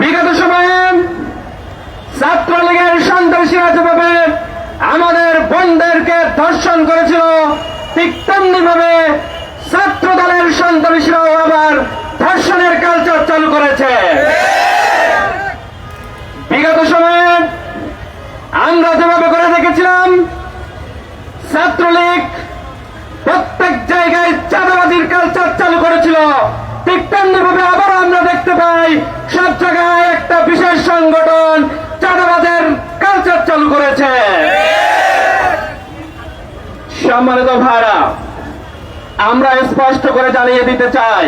বিগত সময়ে ছাত্রলীগের সন্ত্রাসীরা যেভাবে আমাদের বোনদেরকে ধর্ষণ করেছিল। ঠিক তেমনি ভাবে ছাত্র দলের সন্ত্রাসীরাও আবার ধর্ষণের কালচার চালু করেছে। বিগত সময়ে আমরা যেভাবে করে দেখেছিলাম, ছাত্রলীগ প্রত্যেক জায়গায় চাঁদাবাজির কালচার চালু করেছিল। ঠিক তেমনি ভাবে আবার আমরা দেখতে পাই সব জায়গায় একটা বিশেষ সংগঠন চাঁদাবাজের কালচার চালু করেছে। সম্মানিত ভাড়া আমরা স্পষ্ট করে জানিয়ে দিতে চাই,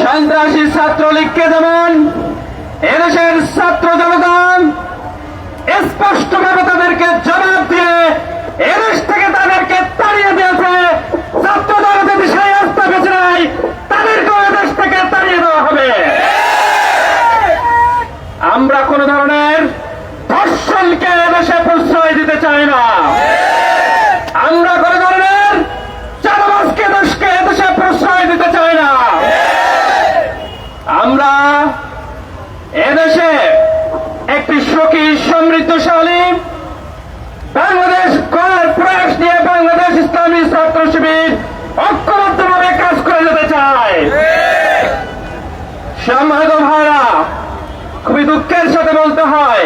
সন্ত্রাসী ছাত্রলীগকে যেমন এদেশের ছাত্র জনতা স্পষ্টভাবে তাদেরকে জবাব দিয়ে এদেশ থেকে তাদেরকে তাড়িয়ে দিয়েছে ছাত্র দল যদি সেই রাস্তা বেছে নেয় তাদেরকেও এদেশ থেকে তাড়িয়ে দেওয়া হবে আমরা কোন ধরনের ধর্ষণকে এদেশে প্রশ্রয় দিতে চাই না আমরা কোন ধরনের চারবাসকে দেশকে এদেশে প্রশ্রয় দিতে চাই না আমরা এদেশে একটি সুখী সমৃদ্ধশালী বাংলাদেশ করার প্রয়াস নিয়ে বাংলাদেশ ইসলামী ছাত্র শিবির ঐক্যবদ্ধভাবে কাজ করে যেতে চায়। সম্মানিত ভাইরা, খুবই দুঃখের সাথে বলতে হয়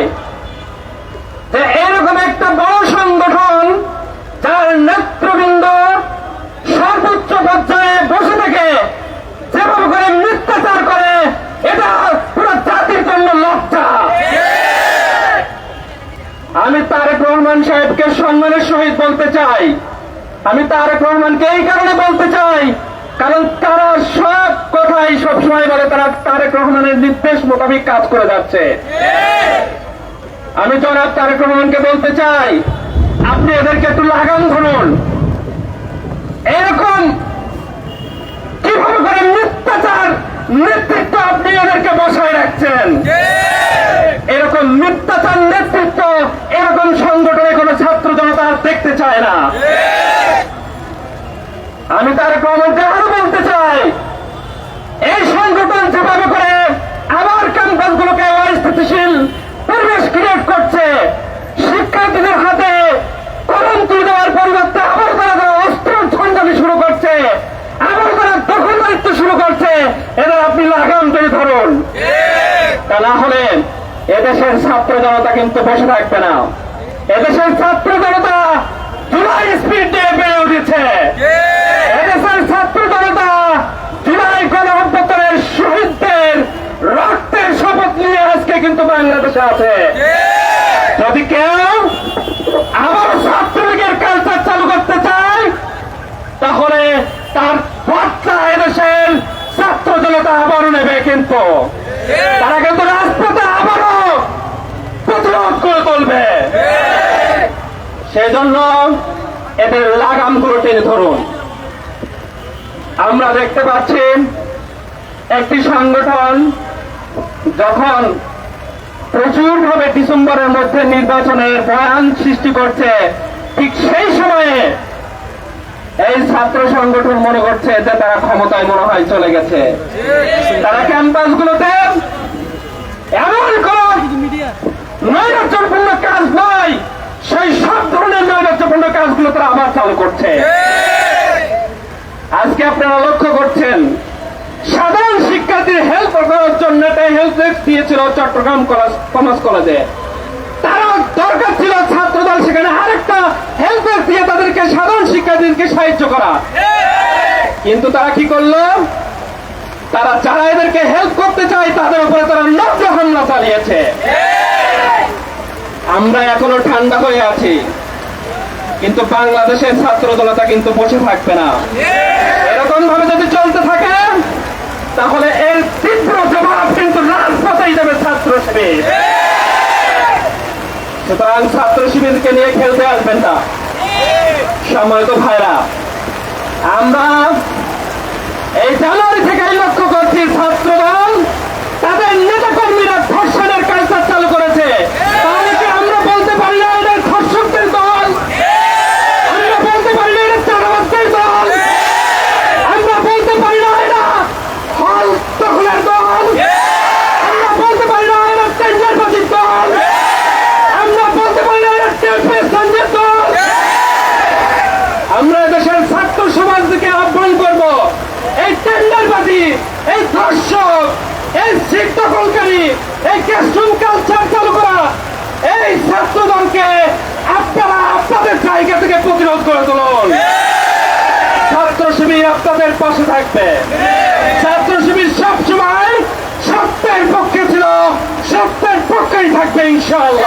যে এরকম একটা বড় সংগঠন যার নেতৃবৃন্দ সর্বোচ্চ পর্যায়ে বসে থেকে যেভাবে করে মিথ্যাচার করে এটা পুরো জাতির জন্য লজ্জা আমি তারেক রহমান সাহেবকে সম্মানের সহিত বলতে চাই আমি তারেক রহমানকে এই কারণে বলতে চাই, কারণ তারা সব কথাই সবসময় বলে তারা তারেক রহমানের নির্দেশ মোতাবেক কাজ করে যাচ্ছে। আমি জনাব তারেক রহমানকে বলতে চাই, আপনি এদেরকে একটু লাগাম ধরুন। এরকম কীভাবে করে মিথ্যাচার, নেতৃত্ব আপনি এদেরকে বসায় রাখছেন? এরকম মিথ্যাচার, নেতৃত্ব এরকম সংগঠনে কোনো ছাত্র জনতা দেখতে চায় না। আমি তার রহমানকে আরও বলতে চাই। এই সংগঠন যেভাবে করে আবার ক্যাম্পাসগুলোকে অস্থিতিশীল পরিবেশ ক্রিয়েট করছে, শিক্ষার্থীদের হাতে কলম তুলে দেওয়ার পরিবর্তে আবার তারা তারা অস্ত্র ঝঞ্ঝানি শুরু করছে, আবার তারা দখলদারিত্ব শুরু করছে। এদের আপনি লাগাম তুলে ধরুন। তা না হলে এদেশের ছাত্র জনতা কিন্তু বসে থাকবে না। এদেশের ছাত্র জনতা জুলাই স্পিড দিয়ে বেড়ে উঠেছে এদেশের ছাত্র জনতা জুলাই গণ অভ্যুত্থানের শহীদদের রক্তের শপথ নিয়ে আজকে কিন্তু বাংলাদেশে আছে। যদি কেউ আবার ছাত্রলীগের কালচার চালু করতে চায় তাহলে তার বার্তা এদেশের ছাত্র জনতা আবারও নেবে কিন্তু। তারা কিন্তু রাজপথে আবারও প্রতিরোধ করে তুলবে। সেজন্য এদের লাগামগুলো টেনে ধরুন। আমরা দেখতে পাচ্ছি একটি সংগঠন যখন প্রচুর ভাবে ডিসেম্বরের মধ্যে নির্বাচনের বয়ান সৃষ্টি করছে। ঠিক সেই সময়ে এই ছাত্র সংগঠন মনে করছে যে তারা ক্ষমতায় মনে হয় চলে গেছে। তারা ক্যাম্পাস গুলোতে নৈরাজ্যপূর্ণ কাজ নয় সেই সব ধরনের নৈরাজ্যপূর্ণ কাজগুলো তারা আবার চালু করছে। আজকে আপনারা লক্ষ্য করছেন, সাধারণ শিক্ষার্থীর হেল্প করার জন্য কিন্তু তারা কি করল? তারা যারা এদেরকে হেল্প করতে চায়, তাদের উপরে তারা হামলা চালিয়েছে। আমরা এখনও ঠান্ডা হয়ে আছি। কিন্তু বাংলাদেশের কিন্তু বসে থাকবে না। এরকম ভাবে যদি চলতে থাকে তাহলে এর তীব্র জবাব কিন্তু রাজপথেই দেবে ছাত্র শিবির। সুতরাং ছাত্র শিবিরকে নিয়ে খেলতে আসবেন না। সময় তো ভাইরা, আমরা এই জানুয়ারি থেকে লক্ষ্য করছি ছাত্র এই ধর্ষক এই সিদ্ধ কলকারী এই ক্যাশরুম কালচার চালু করা, এই ছাত্রদলকে আপনারা আপনাদের জায়গা থেকে প্রতিরোধ করে তুলুন। ছাত্র শিবির আপনাদের পাশে থাকবে। ছাত্র শিবির সবসময় সত্যের পক্ষে ছিল, সত্যের পক্ষেই থাকবে ইনশাল্লাহ